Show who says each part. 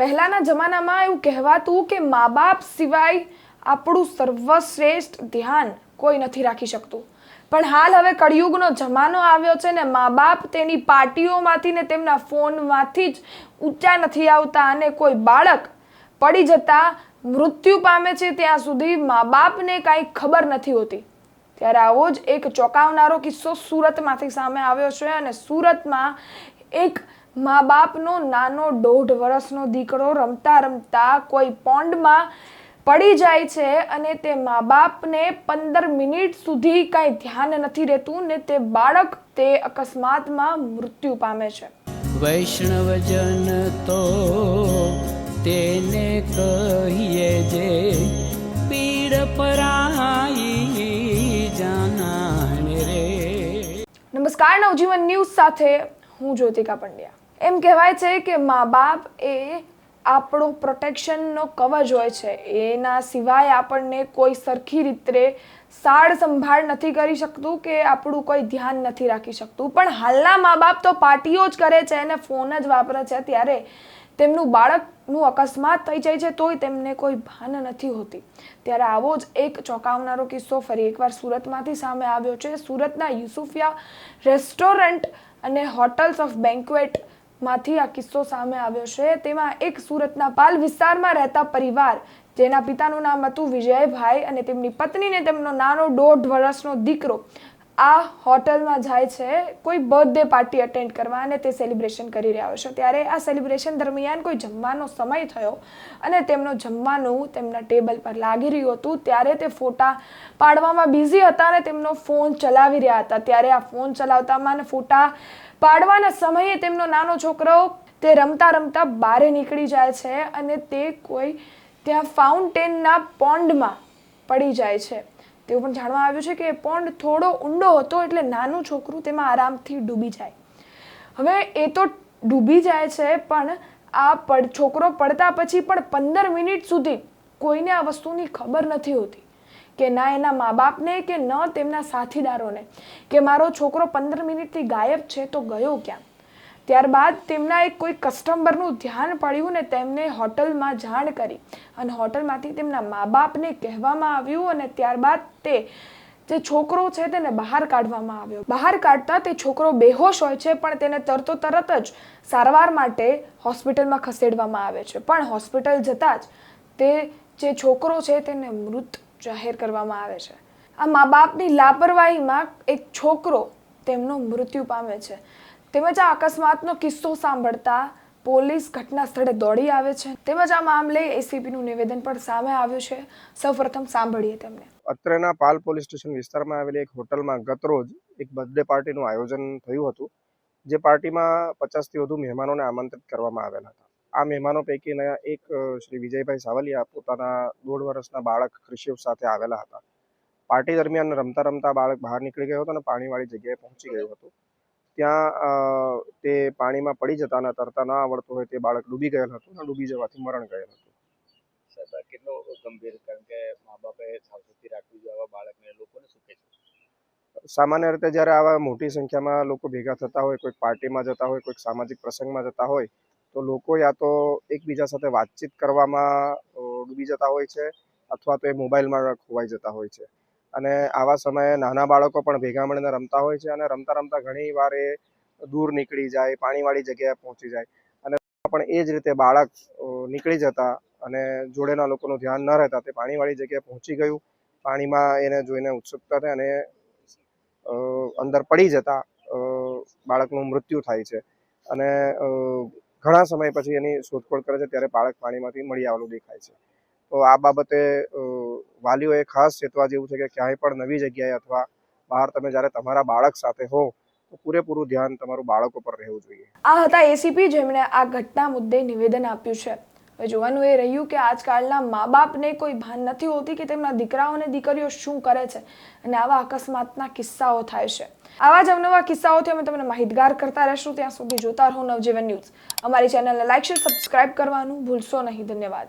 Speaker 1: પહેલાના જમાનામાં એવું કહેવાતું કે મા બાપ સિવાય આપણું સર્વશ્રેષ્ઠ ધ્યાન કોઈ નથી રાખી શકતું. પણ હાલ હવે કળિયુગનો જમાનો આવ્યો છે ને મા બાપ તેની પાર્ટીઓમાંથી ને તેમના ફોનમાંથી જ ઊંચા નથી આવતા અને કોઈ બાળક પડી જતા મૃત્યુ પામે છે ત્યાં સુધી મા બાપને કાંઈ ખબર નથી હોતી. ત્યારે આવો જ એક ચોંકાવનારો કિસ્સો સુરતમાંથી સામે આવ્યો છે અને સુરતમાં એક મા બાપનો નાનો દોઢ વર્ષનો દીકરો રમતા રમતા કોઈ પોન્ડમાં પડી જાય છે અને તે મા બાપને પંદર મિનિટ સુધી કાંઈ ધ્યાન નથી રહેતું ને તે બાળક તે અકસ્માતમાં મૃત્યુ પામે છે.
Speaker 2: વૈષ્ણવજન તો તેને કહીએ જે પીડ પરાઈ જાનાને રે.
Speaker 1: નમસ્કાર નવજીવન ન્યૂઝ સાથે હું જ્યોતિકા પંડ્યા. એમ કહેવાય છે કે મા બાપ એ આપણું પ્રોટેક્શનનો કવચ હોય છે. એના સિવાય આપણને કોઈ સરખી રીતે સાળ સંભાળ નથી કરી શકતું કે આપણું કોઈ ધ્યાન નથી રાખી શકતું. પણ હાલના મા બાપ તો પાર્ટીઓ જ કરે છે અને ફોન જ વાપરે છે. ત્યારે તેમનું બાળકનું અકસ્માત થઈ જાય છે તોય તેમને કોઈ ભાન નથી હોતી. ત્યારે આવો જ એક ચોંકાવનારો કિસ્સો ફરી એકવાર સુરતમાંથી સામે આવ્યો છે. સુરતના યુસુફિયા રેસ્ટોરન્ટ અને હોટલ્સ ઓફ બેન્ક્વેટ માંથી આ કિસ્સો સામે આવ્યો છે. તેમાં એક સુરતના પાલ વિસ્તારમાં રહેતા પરિવાર, જેના પિતાનું નામ હતું વિજયભાઈ અને તેમની પત્નીને તેમનો નાનો દોઢ વર્ષનો દીકરો આ હોટલમાં જાય છે, કોઈ બર્થડે પાર્ટી અટેન્ડ કરવા અને તે સેલિબ્રેશન કરી રહ્યા હોય છે. ત્યારે આ સેલિબ્રેશન દરમિયાન કોઈ જમવાનો સમય થયો અને તેમનો જમવાનું તેમના ટેબલ પર લાગી રહ્યું હતું. ત્યારે તે ફોટા પાડવામાં બિઝી હતા અને તેમનો ફોન ચલાવી રહ્યા હતા. ત્યારે આ ફોન ચલાવતામાં અને ફોટા પાડવાના સમયે તેમનો નાનો છોકરો તે રમતા રમતા બારે નીકળી જાય છે અને તે કોઈ ત્યાં ફાઉન્ટેનના પોન્ડમાં પડી જાય છે. તેવું પણ જાણવા આવ્યું છે કે પોન્ડ થોડો ઊંડો હતો એટલે નાનું છોકરું તેમાં આરામથી ડૂબી જાય. હવે એ તો ડૂબી જાય છે, પણ આ પડ છોકરો પડતા પછી પણ પંદર મિનિટ સુધી કોઈને આ વસ્તુની ખબર નથી હોતી. કે ના એના મા બાપને કે ન તેમના સાથીદારોને. કે મારો છોકરો પંદર મિનિટથી ગાયબ છે તો ગયો ક્યાં? ત્યારબાદ તેમના એક કોઈ કસ્ટમરનું ધ્યાન પડ્યું ને તેમને હોટલમાં જાણ કરી અને હોટલમાંથી તેમના મા બાપને કહેવામાં આવ્યું અને ત્યારબાદ તે જે છોકરો છે તેને બહાર કાઢવામાં આવ્યો. બહાર કાઢતા તે છોકરો બેહોશ હોય છે, પણ તેને તરતો તરત જ સારવાર માટે હોસ્પિટલમાં ખસેડવામાં આવે છે. પણ હોસ્પિટલ જતાં જ તે જે છોકરો છે તેને મૃત જાહેર કરવામાં આવે છે. આ મા બાપની લાપરવાહીમાં એક છોકરો તેમનો મૃત્યુ પામે છે. તેમજ આ અકસ્માતનો કિસ્સો સાંભળતા પોલીસ ઘટના સ્થળે દોડી આવે છે. તેમજ આ મામલે એસીપીનું નિવેદન પણ સામે આવ્યું છે. સૌપ્રથમ સાંભળીએ તેમને.
Speaker 3: અત્રેના પાલ પોલીસ સ્ટેશન વિસ્તારમાં આવેલી એક હોટલમાં ગતરોજ એક બર્થડે પાર્ટીનું આયોજન થયું હતું, જે પાર્ટીમાં પચાસથી વધુ મહેમાનોને આમંત્રિત કરવામાં આવેલા હતા. આ મહેમાનો પૈકીના એક શ્રી વિજયભાઈ સાવલિયા પોતાના દોઢ વર્ષના બાળક ક્રિશિવ સાથે આવેલા હતા. પાર્ટી દરમિયાન રમતા રમતા બાળક બહાર નીકળી ગયો હતો અને પાણીવાળી જગ્યાએ પહોંચી ગયું હતું. ત્યાં તે પાણીમાં પડી જતા અને તરતા ન આવડતું હોય તે બાળક ડૂબી ગયેલ હતું અને ડૂબી જવાથી મરણ ગયેલ હતું.
Speaker 4: સાહેબ કેટલો ગંભીર કારણ કે મા બાપે સાવચેતી રાખવી જોઈએ આવા બાળકને લોકોને શું કહેશો
Speaker 3: સામાન્ય રીતે જ્યારે આવા મોટી સંખ્યામાં લોકો ભેગા થતા હોય કોઈક પાર્ટીમાં જતા હોય કોઈક સામાજિક પ્રસંગમાં જતા હોય તો લોકો યા તો એકબીજા સાથે વાતચીત કરવામાં ડૂબી જતા હોય છે અથવા તો એ મોબાઈલમાં ખોવાઈ જતા હોય છે. અને આવા સમયે નાના બાળકો પણ ભેગા મળીને રમતા હોય છે અને રમતા રમતા ઘણી વાર એ દૂર નીકળી જાય, પાણીવાળી જગ્યાએ પહોંચી જાય. અને પણ એ જ રીતે બાળક નીકળી જતા અને જોડેના લોકોનું ધ્યાન ન રહેતા તે પાણીવાળી જગ્યાએ પહોંચી ગયું. પાણીમાં એને જોઈને ઉત્સુકતા થઈ અને અંદર પડી જતા બાળકનું મૃત્યુ થાય છે. અને ઘણા સમય પછી એની શોધખોળ કરે છે ત્યારે બાળક પાણીમાંથી મળી આવેલું દેખાય છે. તો આ બાબતે વાલીઓએ ખાસ ચેતવા જેવું છે કે ક્યાંય પણ નવી જગ્યાએ અથવા બહાર તમે જ્યારે તમારા બાળક સાથે હો તો પૂરેપૂરું ધ્યાન તમારું બાળક ઉપર રહેવું જોઈએ.
Speaker 1: આ હતા એસીપી જેમણે આ ઘટના મુદ્દે નિવેદન આપ્યું છે. જોવાનું એ રહ્યું કે આજકાલના મા બાપને કોઈ ભાન નથી હોતી કે તેમના દીકરાઓ અને દીકરીઓ શું કરે છે અને આવા અકસ્માતના કિસ્સાઓ થાય છે. આવા જ અવનવા કિસ્સાઓથી અમે તમને માહિતગાર કરતા રહેશું. ત્યાં સુધી જોતા રહો નવજીવન ન્યૂઝ. અમારી ચેનલને લાઇક શેર સબસ્ક્રાઇબ કરવાનું ભૂલશો નહીં. ધન્યવાદ.